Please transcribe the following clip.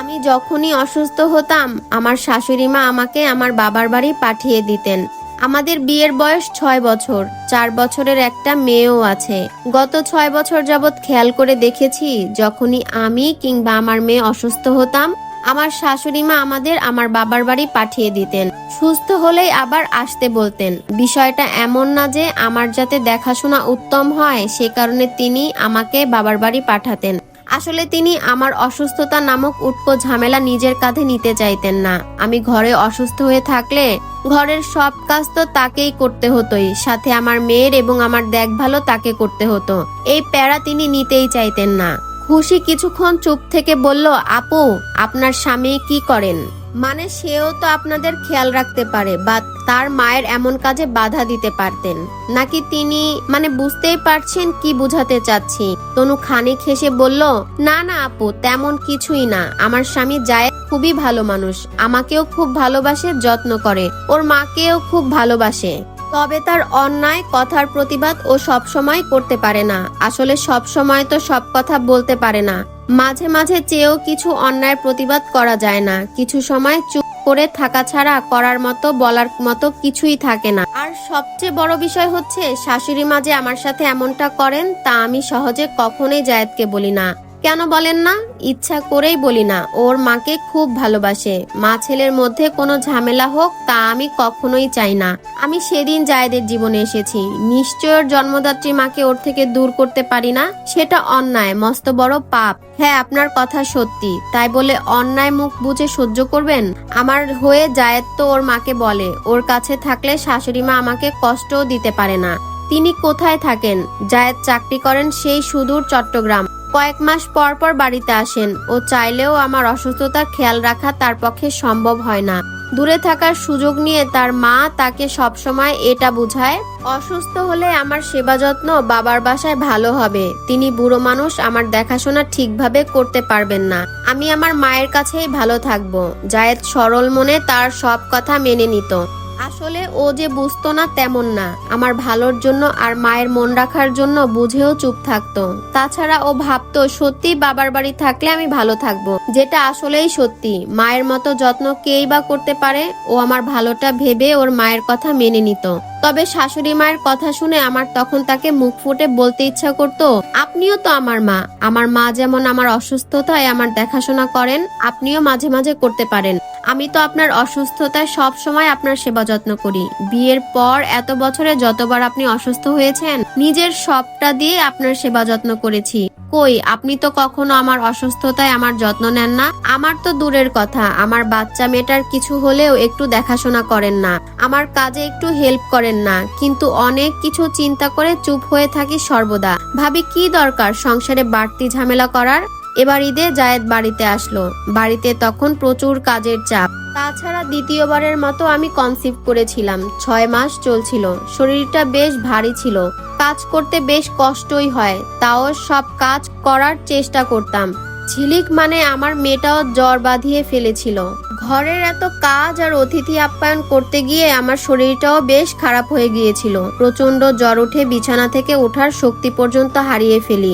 আমি যখনই অসুস্থ হতাম, আমার শাশুড়ি মা আমাকে আমার বাবার বাড়ি পাঠিয়ে দিতেন। আমাদের বিয়ের বয়স ছয় বছর, চার বছরের একটা মেয়েও আছে। গত ছয় বছর যাবৎ খেয়াল করে দেখেছি, যখনই আমি কিংবা আমার মেয়ে অসুস্থ হতাম, আমার শাশুড়ি মা আমাদের আমার বাবার বাড়ি পাঠিয়ে দিতেন। সুস্থ হলেই আবার আসতে বলতেন। বিষয়টা এমন না যে আমার যাতে দেখাশোনা উত্তম হয়, সে কারণে তিনি আমাকে বাবার বাড়ি পাঠাতেন। আসলে তিনি আমার অসুস্থতা নামক উটকো ঝামেলা নিজের কাঁধে নিতে চাইতেন না। আমি ঘরে অসুস্থ হয়ে থাকলে ঘরের সব কাজ তো তাকেই করতে হতোই, সাথে আমার মেয়ের এবং আমার দেখভালও তাকে করতে হতো। এই প্যারা তিনি নিতেই চাইতেন না। খুশি কিছুক্ষণ চুপ থেকে বলল, আপু, আপনার স্বামী কি করেন? মানে সেও তো আপনাদের খেয়াল রাখতে পারে বা তার মায়ের এমন কাজে বাধা দিতে পারতেন। নাকি তিনি মানে বুঝতেই পারছেন কি বুঝাতে চাচ্ছি। তনু খানিক হেসে বলল, না না আপু, তেমন কিছুই না। আমার স্বামী যায়, খুবই ভালো মানুষ। আমাকেও খুব ভালোবাসে, যত্ন করে। ওর মাকেও খুব ভালোবাসে। তবে তার অন্যায়, কথার প্রতিবাদ ও সব সময় করতে পারে না। আসলে সব সময় তো সব কথা বলতে পারে না। মাঝে মাঝে চেয়েও কিছু অন্যায় প্রতিবাদ করা যায় না। কিছু সময় চুপ করে থাকা ছাড়া করার মতো, বলার মতো কিছুই থাকে না। আর সবচেয়ে বড় বিষয় হচ্ছে, শাশুড়ি মা যে আমার সাথে এমনটা করেন, তা আমি সহজে কখনোই জায়েদকে বলি না। কেন বলেন না? ইচ্ছা করেই বলি না। ওর মাকে খুব ভালোবাসে। মা ছেলের মধ্যে কোনো ঝামেলা হোক তা আমি কখনোই চাই না। আমি সেদিন জায়েদের জীবনে এসেছি। নিশ্চয় জন্মদাত্রী মাকে ওর থেকে দূর করতে পারি না? সেটা অন্যায়, মস্ত বড় পাপ। হ্যাঁ আপনার কথা সত্যি। তাই বলে অন্যায় মুখ বুঝে সহ্য করবেন? আমার হয়ে জায়েদ তো ওর মাকে বলে। ওর কাছে থাকলে শাশুড়ি মা আমাকে কষ্টও দিতে পারে না। তিনি কোথায় থাকেন? জায়েদ চাকরি করেন সেই সুদূর চট্টগ্রাম। কয়েক মাস পর পর বাড়িতে আসেন ও চাইলেও আমার অসুস্থতার খেয়াল রাখা তার পক্ষে সম্ভব হয় না। দূরে থাকার সুযোগ নিয়ে তার মা তাকে সবসময় এটা বুঝায়, অসুস্থ হলে আমার সেবা যত্ন বাবার বাসায় ভালো হবে। তিনি বুড়ো মানুষ, আমার দেখাশোনা ঠিকভাবে করতে পারবেন না। আমি আমার মায়ের কাছেই ভালো থাকব। জায়েদ সরল মনে তার সব কথা মেনে নিত। আসলে ও যে বুঝতো না তেমন না। আমার ভালোর জন্য আর মায়ের মন রাখার জন্য বুঝেও চুপ থাকতো। তাছাড়া ও ভাবতো, সত্যি বাবার বাড়ি থাকলে আমি ভালো থাকব। যেটা আসলেই সত্যি। মায়ের মতো যত্ন কেই বা করতে পারে, ও আমার ভালোটা ভেবে ওর মায়ের কথা মেনে নিত। তবে শাশুড়ি মায়ের কথা শুনে আমার তখন তাকে মুখ ফুটে বলতে ইচ্ছা করত, আপনিও তো আমার মা। আমার মা যেমন আমার অসুস্থতায় আমার দেখাশোনা করেন, আপনিও মাঝে মাঝে করতে পারেন। আমি তো আপনার অসুস্থতায় সব সময় আপনার সেবা যত্ন করি। বিয়ের পর এত বছরে যতবার আপনি অসুস্থ হয়েছেন, নিজের সবটা দিয়ে আপনার সেবা যত্ন করেছি। কই? আপনি তো কখনো আমার অসুস্থতায় আমার যত্ন নেন না। আমার তো দূরের কথা। আমার বাচ্চা মেয়েটার কিছু হলেও একটু দেখাশোনা করেন না। আমার কাজে একটু হেল্প করেন না। কিন্তু অনেক কিছু চিন্তা করে চুপ হয়ে থাকি সর্বদা। ভাবি, কি দরকার সংসারে বাড়তি ঝামেলা করার? এবার ঈদে জায়েদ বাড়িতে আসলো। বাড়িতে তখন প্রচুর কাজের চাপ। তাছাড়া দ্বিতীয়বারের মতো আমি কনসিভ করেছিলাম। ছয় মাস চলছিল। শরীরটা বেশ ভারী ছিল। কাজ করতে বেশ কষ্টই হয়। তাও সব কাজ করার চেষ্টা করতাম। ঝিলিক মানে আমার মেয়েটাও জ্বর বাঁধিয়ে ফেলেছিল। ঘরের এত কাজ আর অতিথি আপ্যায়ন করতে গিয়ে আমার শরীরটাও বেশ খারাপ হয়ে গিয়েছিল। প্রচণ্ড জ্বর উঠে বিছানা থেকে ওঠার শক্তি পর্যন্ত হারিয়ে ফেলি।